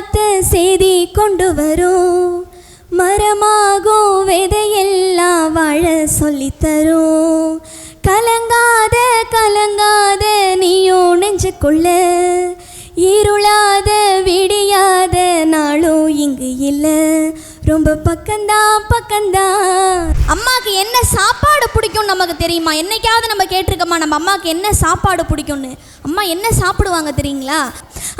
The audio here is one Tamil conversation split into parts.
கலங்காத்த செய்தி கொண்டு வரும். மரமாகும் விதையெல்லாம் வாழ சொல்லித்தரும் கலங்காத கலங்காத நீயும் நெஞ்சுக்குள்ள இருளாத விடியாத நாளும் இங்கு இல்லை. ரொம்ப பக்கம்தான் பக்கம்தான். அம்மாவுக்கு என்ன சாப்பாடு பிடிக்கும் நமக்கு தெரியுமா? என்னைக்காவது நம்ம கேட்டிருக்கோமா நம்ம அம்மாவுக்கு என்ன சாப்பாடு பிடிக்கும்னு? அம்மா என்ன சாப்பிடுவாங்க தெரியுங்களா?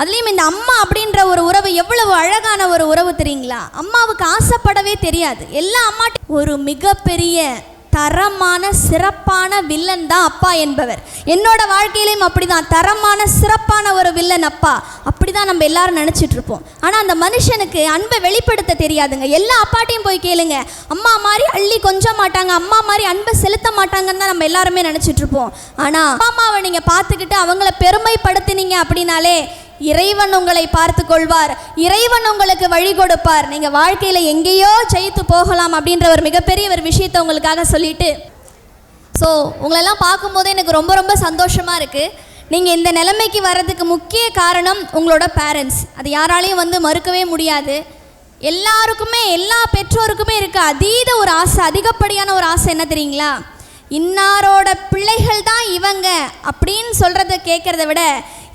அதுலேயும் இந்த அம்மா அப்படின்ற ஒரு உறவு எவ்வளவு அழகான ஒரு உறவு தெரியுங்களா? அம்மாவுக்கு ஆசைப்படவே தெரியாது. எல்லா அம்மாட்டையும் ஒரு மிகப்பெரிய தரமான சிறப்பான வில்லன் தான் அப்பா என்பவர். என்னோட வாழ்க்கையிலையும் அப்படிதான். தரமான சிறப்பான ஒரு வில்லன் அப்பா. அப்படிதான் நம்ம எல்லாரும் நினைச்சிட்டு இருப்போம். ஆனா அந்த மனுஷனுக்கு அன்பை வெளிப்படுத்த தெரியாதுங்க. எல்லா அப்பாட்டையும் போய் கேளுங்க. அம்மா மாதிரி அள்ளி கொஞ்ச மாட்டாங்க. அம்மா மாதிரி அன்பை செலுத்த மாட்டாங்கன்னு தான் நம்ம எல்லாருமே நினைச்சிட்டு இருப்போம். ஆனா அப்பா அம்மாவை நீங்க பார்த்துக்கிட்டு அவங்கள பெருமைப்படுத்தினீங்க அப்படின்னாலே இறைவன் உங்களை பார்த்து கொள்வார் இறைவன் உங்களுக்கு வழி கொடுப்பார். நீங்க வாழ்க்கையில எங்கேயோ ஜெயித்து போகலாம் அப்படின்ற ஒரு மிகப்பெரிய ஒரு விஷயத்தை உங்களுக்காக சொல்லிட்டு ஸோ உங்களெல்லாம் பார்க்கும்போது எனக்கு ரொம்ப ரொம்ப சந்தோஷமாக இருக்குது நீங்கள் இந்த நிலைமைக்கு வர்றதுக்கு முக்கிய காரணம் உங்களோட பேரண்ட்ஸ் அது யாராலையும் வந்து மறுக்கவே முடியாது. எல்லாருக்குமே எல்லா பெற்றோருக்குமே இருக்க அதீத ஒரு ஆசை அதிகப்படியான ஒரு ஆசை என்ன தெரியுங்களா? இன்னாரோட பிள்ளைகள் தான் இவங்க அப்படின்னு சொல்கிறத கேட்குறத விட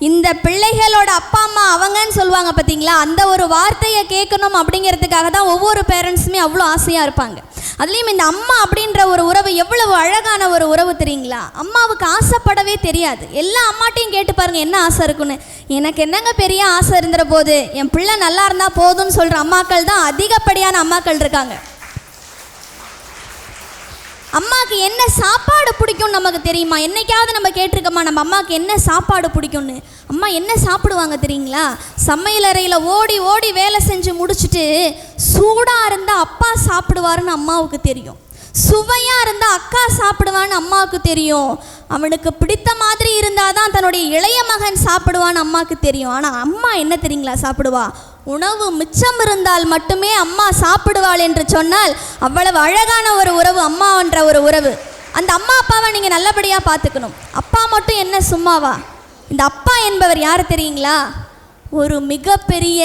இந்த பிள்ளைகளோட அப்பா அம்மா அவங்கன்னு சொல்லுவாங்க பார்த்தீங்களா அந்த ஒரு வார்த்தையை கேட்கணும் அப்படிங்கிறதுக்காக தான் ஒவ்வொரு பேரண்ட்ஸுமே அவ்வளோ ஆசையாக இருப்பாங்க. அதுலேயும் இந்த அம்மா அப்படின்ற ஒரு உறவு எவ்வளவு அழகான ஒரு உறவு தெரியுங்களா? அம்மாவுக்கு ஆசைப்படவே தெரியாது. எல்லா அம்மாட்டையும் கேட்டு பாருங்கள் என்ன ஆசை இருக்குன்னு. எனக்கு என்னங்க பெரிய ஆசை இருந்துற போது என் பிள்ளை நல்லா இருந்தால் போதும்னு சொல்கிற அம்மாக்கள் தான் அதிகப்படியான அம்மாக்கள் இருக்காங்க. அம்மாவுக்கு என்ன சாப்பாடு பிடிக்கும் நமக்கு தெரியுமா? என்னைக்காவது நம்ம கேட்டிருக்கோமா நம்ம அம்மாவுக்கு என்ன சாப்பாடு பிடிக்கும்னு? அம்மா என்ன சாப்பிடுவாங்க தெரியுங்களா? சமையலறையில் ஓடி ஓடி வேலை செஞ்சு முடிச்சுட்டு சூடாக இருந்தால் அப்பா சாப்பிடுவாருன்னு அம்மாவுக்கு தெரியும். சுவையாக இருந்தால் அக்கா சாப்பிடுவான்னு அம்மாவுக்கு தெரியும். அவனுக்கு பிடித்த மாதிரி இருந்தால் தான் தன்னுடைய இளைய மகன் சாப்பிடுவான்னு அம்மாவுக்கு தெரியும். ஆனால் அம்மா என்ன தெரியுங்களா சாப்பிடுவா? உணவு மிச்சம் இருந்தால் மட்டுமே அம்மா சாப்பிடுவாள் என்று சொன்னால் அவ்வளவு அழகான ஒரு உறவு அம்மான்ற ஒரு உறவு. அந்த அம்மா அப்பாவை நீங்கள் நல்லபடியாக பார்த்துக்கணும். அப்பா மட்டும் என்ன சும்மாவா? இந்த அப்பா என்பவர் யார் தெரியுங்களா? ஒரு மிகப்பெரிய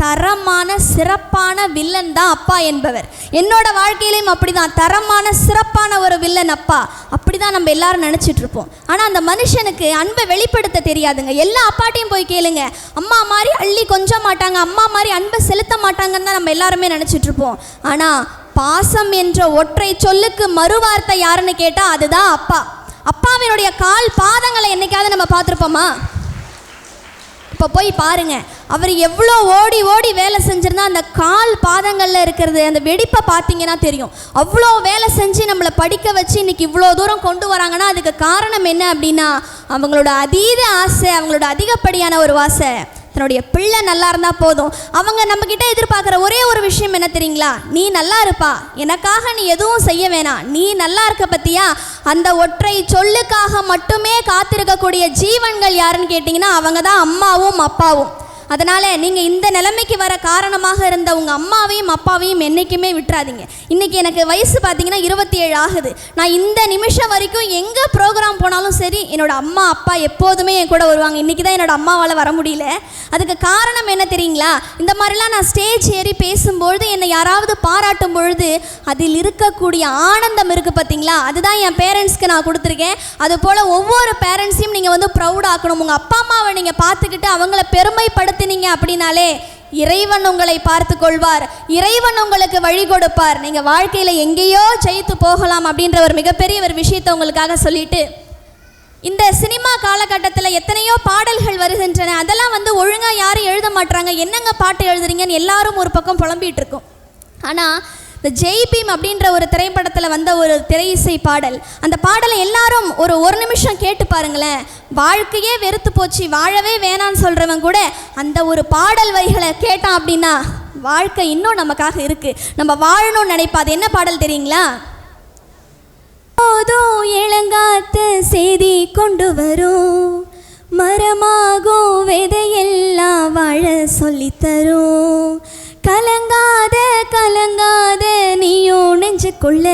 தரமான சிறப்பான வில்லன் தான் அப்பா என்பவர். என்னோட வாழ்க்கையிலையும் அப்படிதான். தரமான சிறப்பான ஒரு வில்லன் அப்பா. அப்படிதான் நம்ம எல்லாரும் நினைச்சிட்டு இருப்போம். ஆனா அந்த மனுஷனுக்கு அன்பை வெளிப்படுத்த தெரியாதுங்க. எல்லா அப்பாட்டையும் போய் கேளுங்க. அம்மா மாதிரி அள்ளி கொஞ்ச மாட்டாங்க. அம்மா மாதிரி அன்பை செலுத்த மாட்டாங்கன்னு தான் நம்ம எல்லாருமே நினைச்சிட்டு இருப்போம். ஆனா பாசம் என்ற ஒற்றை சொல்லுக்கு மறுவார்த்தை யாருன்னு கேட்டா அதுதான் அப்பா. அப்பாவினுடைய கால் பாதங்களை என்னைக்காவது நம்ம பார்த்துருப்போமா? இப்போ போய் பாருங்கள் அவர் எவ்வளோ ஓடி ஓடி வேலை செஞ்சிருந்தா அந்த கால் பாதங்களில் இருக்கிறது அந்த வெடிப்பை பார்த்தீங்கன்னா தெரியும். அவ்வளோ வேலை செஞ்சு நம்மளை படிக்க வச்சு இன்றைக்கி இவ்வளோ தூரம் கொண்டு வராங்கன்னா அதுக்கு காரணம் என்ன அப்படின்னா அவங்களோட அதீத ஆசை அவங்களோட அதிகப்படியான ஒரு ஆசை தன்னுடைய பிள்ளை நல்லா இருந்தால் போதும். அவங்க நம்மக்கிட்ட எதிர்பார்க்குற ஒரே ஒரு விஷயம் என்ன தெரியுங்களா? நீ நல்லா இருப்பா. எனக்காக நீ எதுவும் செய்ய வேணாம். நீ நல்லா இருக்க பற்றியா அந்த ஒற்றை சொல்லுக்காக மட்டுமே காத்திருக்கக்கூடிய ஜீவன்கள் யாருன்னு கேட்டிங்கன்னா அவங்க தான் அம்மாவும் அப்பாவும். அதனால் நீங்கள் இந்த நிலைமைக்கு வர காரணமாக இருந்த உங்கள் அம்மாவையும் அப்பாவையும் என்றைக்குமே விட்டுறாதீங்க. இன்றைக்கி எனக்கு வயசு பார்த்தீங்கன்னா இருபத்தி ஏழு ஆகுது. நான் இந்த நிமிஷம் வரைக்கும் எங்கே ப்ரோக்ராம் போனாலும் சரி என்னோட அம்மா அப்பா எப்போதுமே என் கூட வருவாங்க. இன்றைக்கி தான் என்னோட அம்மாவால் வர முடியல. அதுக்கு காரணம் என்ன தெரியுங்களா? இந்த மாதிரிலாம் நான் ஸ்டேஜ் ஏறி பேசும்பொழுது என்னை யாராவது பாராட்டும் பொழுது அதில் இருக்கக்கூடிய ஆனந்தம் இருக்குது பார்த்தீங்களா அதுதான் என் பேரண்ட்ஸ்க்கு நான் கொடுத்துருக்கேன். அதுபோல் ஒவ்வொரு பேரண்ட்ஸையும் நீங்கள் வந்து ப்ரௌடாக்கணும் உங்கள் அப்பா அம்மாவை நீங்கள் பார்த்துக்கிட்டு அவங்கள பெருமைப்படுத்தினீங்க அப்படின்னாலே இறைவன் உங்களை பார்த்து கொள்வார் இறைவன் உங்களுக்கு வழி கொடுப்பார். நீங்கள் வாழ்க்கையில் எங்கேயோ ஜெயித்து போகலாம் அப்படின்ற ஒரு மிகப்பெரிய ஒரு விஷயத்தை உங்களுக்காக சொல்லிட்டு இந்த சினிமா காலகட்டத்தில் எத்தனையோ பாடல்கள் வருகின்றன. அதெல்லாம் வந்து ஒழுங்காக யாரும் எழுத மாட்றாங்க. என்னங்க பாட்டு எழுதுறீங்கன்னு எல்லாரும் ஒரு பக்கம் புலம்பிட்டு இருக்கோம். ஆனால் இந்த ஜெய்பீம் அப்படின்ற ஒரு திரைப்படத்தில் வந்த ஒரு திரை இசை பாடல். அந்த பாடலை எல்லாரும் ஒரு ஒரு நிமிஷம் கேட்டு பாருங்களேன். வாழ்க்கையே வெறுத்து போச்சு வாழவே வேணான்னு சொல்கிறவன் கூட அந்த ஒரு பாடல் வரிகளை கேட்டான் அப்படின்னா வாழ்க்கை இன்னும் நமக்காக இருக்குது நம்ம வாழணும்னு நினைப்பா அது என்ன பாடல் தெரியுங்களா? போதும் இளங்காத்த செய்தி கொண்டு வரும். மரமாகும் விதையெல்லாம் வாழ சொல்லித்தரும் கலங்காத கலங்காத நீயும் நெஞ்சுக்குள்ள.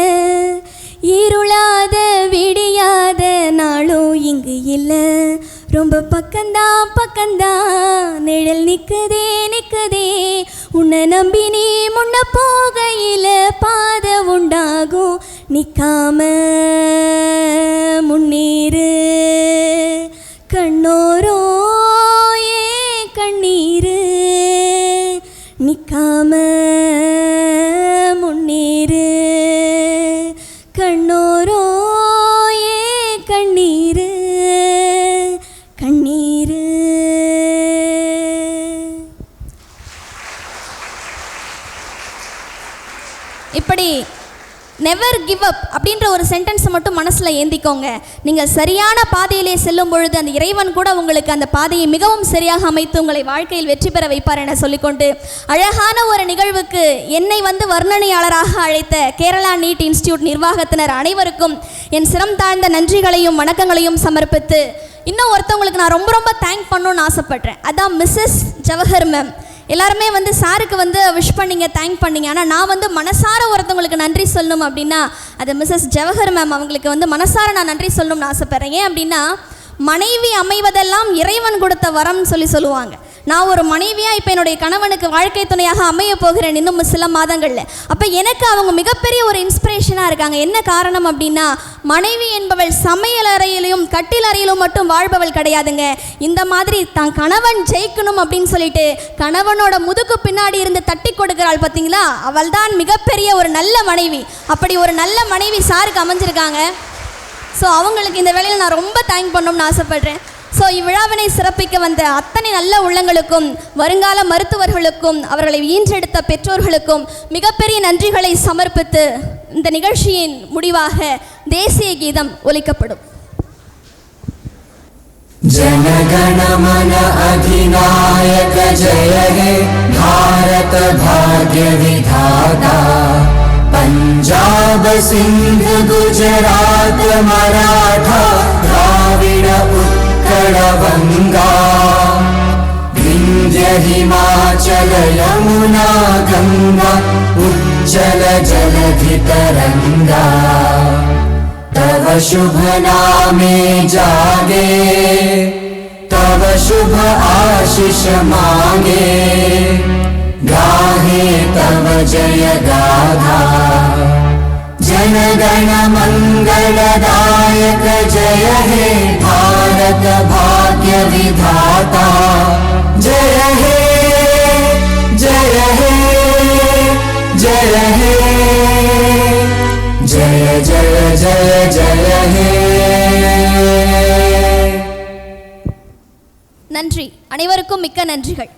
இருளாத விடியாத நாளும் இங்கு இல்லை. ரொம்ப பக்கந்தான் பக்கந்தான் நிழல் நிற்குதே நிற்குதே உன்னை நம்பி நீ முன்ன போகையில் பாத உண்டாகும். நிற்காம முன்னேறு. கண்ணோரோ நிக்காம முன்னேறு கண்ணோரோ ஏ கண்ணீர். கண்ணீரு. இப்படி நெவர் கிவ் அப் அப்படின்ற ஒரு சென்டென்ஸை மட்டும் மனசில் ஏந்திக்கோங்க. நீங்கள் சரியான பாதையிலே செல்லும் பொழுது அந்த இறைவன் கூட உங்களுக்கு அந்த பாதையை மிகவும் சரியாக அமைத்து உங்களை வாழ்க்கையில் வெற்றி பெற வைப்பார் என சொல்லிக்கொண்டு அழகான ஒரு நிகழ்வுக்கு என்னை வந்து வர்ணனையாளராக அழைத்த கேரளா நீட் இன்ஸ்டியூட் நிர்வாகத்தினர் அனைவருக்கும் என் சிரம் தாழ்ந்த நன்றிகளையும் வணக்கங்களையும் சமர்ப்பித்து இன்னும் ஒருத்தவங்களுக்கு நான் ரொம்ப ரொம்ப தேங்க் பண்ணணும்னு ஆசைப்பட்றேன். அதான் மிஸ்ஸஸ் ஜவஹர் மேம் எல்லாருமே வந்து சாருக்கு வந்து விஷ் பண்ணீங்க தேங்க் பண்ணீங்க. ஆனால் நான் வந்து மனசார ஒருத்தவங்களுக்கு நன்றி சொல்லணும் அப்படின்னா அது மிஸ்ஸஸ் ஜவஹர் மேம் அவங்களுக்கு வந்து மனசார நான் நன்றி சொல்லணும்னு ஆசைப்பட்றேன். ஏன் அப்படின்னா மனைவி அமைவதெல்லாம் இறைவன் கொடுத்த வரம்னு சொல்லி சொல்லுவாங்க. நான் ஒரு மனைவியாக இப்போ என்னுடைய கணவனுக்கு வாழ்க்கை துணையாக அமைய போகிறேன் இன்னும் சில மாதங்களில். அப்போ எனக்கு அவங்க மிகப்பெரிய ஒரு இன்ஸ்பிரேஷனாக இருக்காங்க. என்ன காரணம் அப்படின்னா மனைவி என்பவள் சமையல் அறையிலும் கட்டில் அறையிலும் மட்டும் வாழ்பவள் கிடையாதுங்க. இந்த மாதிரி தான் கணவன் ஜெயிக்கணும் அப்படின்னு சொல்லிட்டு கணவனோட முதுக்கு பின்னாடி இருந்து தட்டி கொடுக்கிறாள் பார்த்தீங்களா அவள் தான் மிகப்பெரிய ஒரு நல்ல மனைவி. அப்படி ஒரு நல்ல மனைவி சாருக்கு அமைஞ்சிருக்காங்க. ஸோ அவங்களுக்கு இந்த வேலையில் நான் ரொம்ப தேங்க் பண்ணணும்னு ஆசைப்படுறேன். ஸோ இவ்விழாவினை சிறப்பிக்க வந்த அத்தனை நல்ல உள்ளங்களுக்கும் வருங்கால மருத்துவர்களுக்கும் அவர்களை ஈன்றெடுத்த பெற்றோர்களுக்கும் மிகப்பெரிய நன்றிகளை சமர்ப்பித்து இந்த நிகழ்ச்சியின் முடிவாக தேசிய கீதம் ஒலிக்கப்படும் जनगण मन अधिनायक जय हे भारत भाग्य विधाता पञ्जाब सिन्ध गुजरात मराठा द्राविड गङ्गा विन्ध्य हिमाचल यमुना गङ्गा उज्जल जलधितरङ्गा तव शुभ नामे जागे तव शुभ आशिष मागे। गाहे तव जय गाधा जनगण मङ्गलदायक जय हे भारत भाग्य विधाता जय हे जय हे जय हे जय जय जय जय हे நன்றி அனைவருக்கும் மிக்க நன்றிகள்